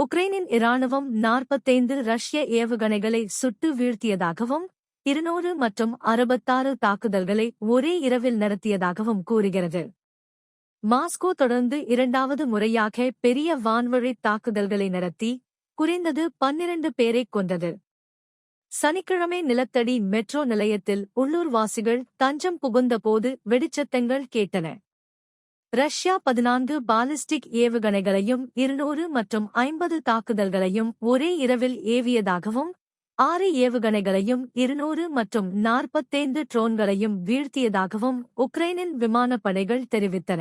உக்ரைனின் இராணுவம் நாற்பத்தைந்து ரஷ்ய ஏவுகணைகளை சுட்டு வீழ்த்தியதாகவும் இருநூறு மற்றும் அறுபத்தாறு தாக்குதல்களை ஒரே இரவில் நடத்தியதாகவும் கூறுகிறது. மாஸ்கோ தொடர்ந்து இரண்டாவது முறையாக பெரிய வான்வழி தாக்குதல்களை நடத்தி குறைந்தது பன்னிரண்டு பேரைக் கொண்டது சனிக்கிழமை நிலத்தடி மெட்ரோ நிலையத்தில் உள்ளூர்வாசிகள் தஞ்சம் புகுந்தபோது வெடிச்சத்தங்கள் கேட்டன. ரஷ்யா பதினான்கு பாலிஸ்டிக் ஏவுகணைகளையும் இருநூறு மற்றும் ஐம்பது தாக்குதல்களையும் ஒரே இரவில் ஏவியதாகவும் ஆறு ஏவுகணைகளையும் இருநூறு மற்றும் நாற்பத்தைந்து ட்ரோன்களையும் வீழ்த்தியதாகவும் உக்ரைனின் விமானப்படைகள் தெரிவித்தன.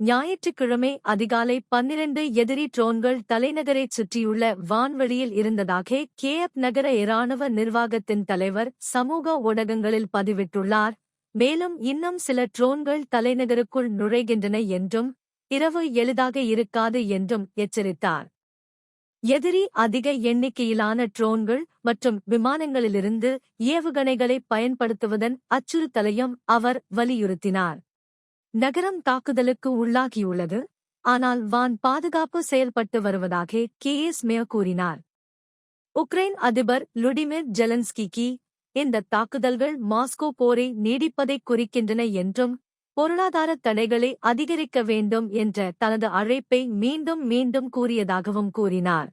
ஞாயிற்றுக்கிழமை அதிகாலை பன்னிரண்டு எதிரி ட்ரோன்கள் தலைநகரைச் சுற்றியுள்ள வான்வெளியில் இருந்ததாக கேஎப் நகர இராணுவ நிர்வாகத்தின் தலைவர் சமூக ஊடகங்களில் பதிவிட்டுள்ளார். மேலும் இன்னும் சில ட்ரோன்கள் தலைநகருக்குள் நுழைகின்றன என்றும் இரவு எளிதாக இருக்காது என்றும் எச்சரித்தார். எதிரி அதிக எண்ணிக்கையிலான ட்ரோன்கள் மற்றும் விமானங்களிலிருந்து ஏவுகணைகளை பயன்படுத்துவதன் அச்சுறுத்தலையும் அவர் வலியுறுத்தினார். நகரம் தாக்குதலுக்கு உள்ளாகியுள்ளது ஆனால் வான் பாதுகாப்பு செயல்பட்டு வருவதாக கே எஸ் மேயர் கூறினார். உக்ரைன் அதிபர் லுடிமிர் ஜெலன்ஸ்கிக்கு இந்த தாக்குதல்கள் மாஸ்கோ போரை நீடிப்பதைக் குறிக்கின்றன என்றும் பொருளாதார தடைகளை அதிகரிக்க வேண்டும் என்ற தனது அழைப்பை மீண்டும் மீண்டும் கூறியதாகவும் கூறினார்.